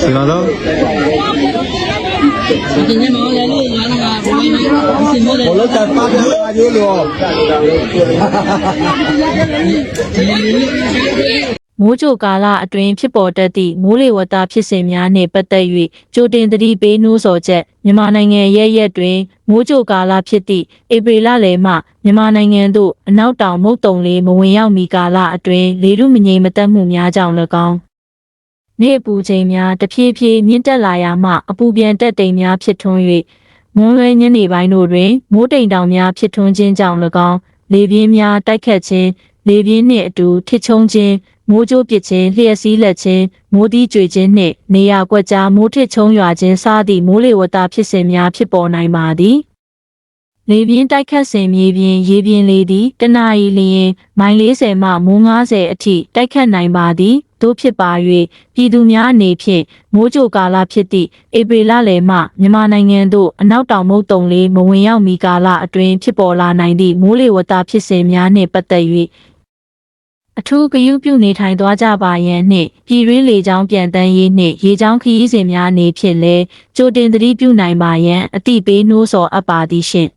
ဒီမှာတော့ဒီနေ့မောလည်းလို့ငါကဘယ်လိုလဲစင် မိုးတယ်ဘလို့တက်ပါပြောအရိုးလို့မိုးကြိုကာလအတွင်းဖြစ်ပေါ်တတ်သည့်မိုးလေဝသဖြစ်စဉ်များနှင့်ပတ်သက်၍ကြိုတင်သတိပေးနှိုးဆော်ချက်မြန်မာနိုင်ငံရဲ့ရက်တွင်မိုးကြိုကာလဖြစ်သည့်ဧပြီလလယ်မှမြန်မာနိုင်ငံသို့အနောက်တောင်မုတ်တုံလေးမဝင်ရောက်မီကာလအတွင်းလေထုမငြိမ်မသက်မှုများကြောင့်၎င်းနေ့အပူချိန်များတဖြည်းဖြည်းမြင့်တက်လာရာမှအပူပြန်တက်တိမ်များဖြစ်ထွန်း၍မွန်းလွဲညနေပိုင်းတို့တွင်မိုးတိမ်တောင်များဖြစ်ထွန်းခြင်းကြောင့်၎င်းလေပြင်းများတိုက်ခတ်ခြင်းလေပြင်းနှင့်အတူထစ်ချုံခြင်း မိုးကြိုးပစ်ခြင်းလျှက်စီးလက်ခြင်းမိုးတီးကြွေခြင်းနှင့်နေရာကွက်ကြားမိုးထစ်ချုံရွာခြင်းစသည့်မိုးလေဝသဖြစ်စဉ်များဖြစ်ပေါ်နိုင်ပါသည်လေပြင်းတိုက်ခတ်စဉ်မြေပြင်ရေပြင်လေသည်တနအီလျင်မိုင်40မှမိုး90အထိတိုက်ခတ်နိုင်ပါသည်တို့ဖြစ်ပါ၍ပြည်သူများအနေဖြင့်မိုးကြိုကာလဖြစ်သည့်ဧပြီလလယ်မှမြန်မာနိုင်ငံသို့အနောက်တောင်မုတ်တုံလေးမဝင်ရောက်မီကာလအတွင်းဖြစ်ပေါ်လာနိုင်သည့်မိုးလေဝသဖြစ်စဉ်များနှင့်ပတ်သက်၍ အထူးဂရုပြုနေထိုင်သွားကြပါရန်နှင့်ပြည်တွင်းလေကြောင်းပြန်တန်းရေးနှင့်ရေကြောင်းခရီးစဉ်များအနေဖြင့်လည်းကြိုတင်သတိပြုနိုင်ပါရန်အတိပေးနှိုးဆော်အပ်ပါသည်ရှင့်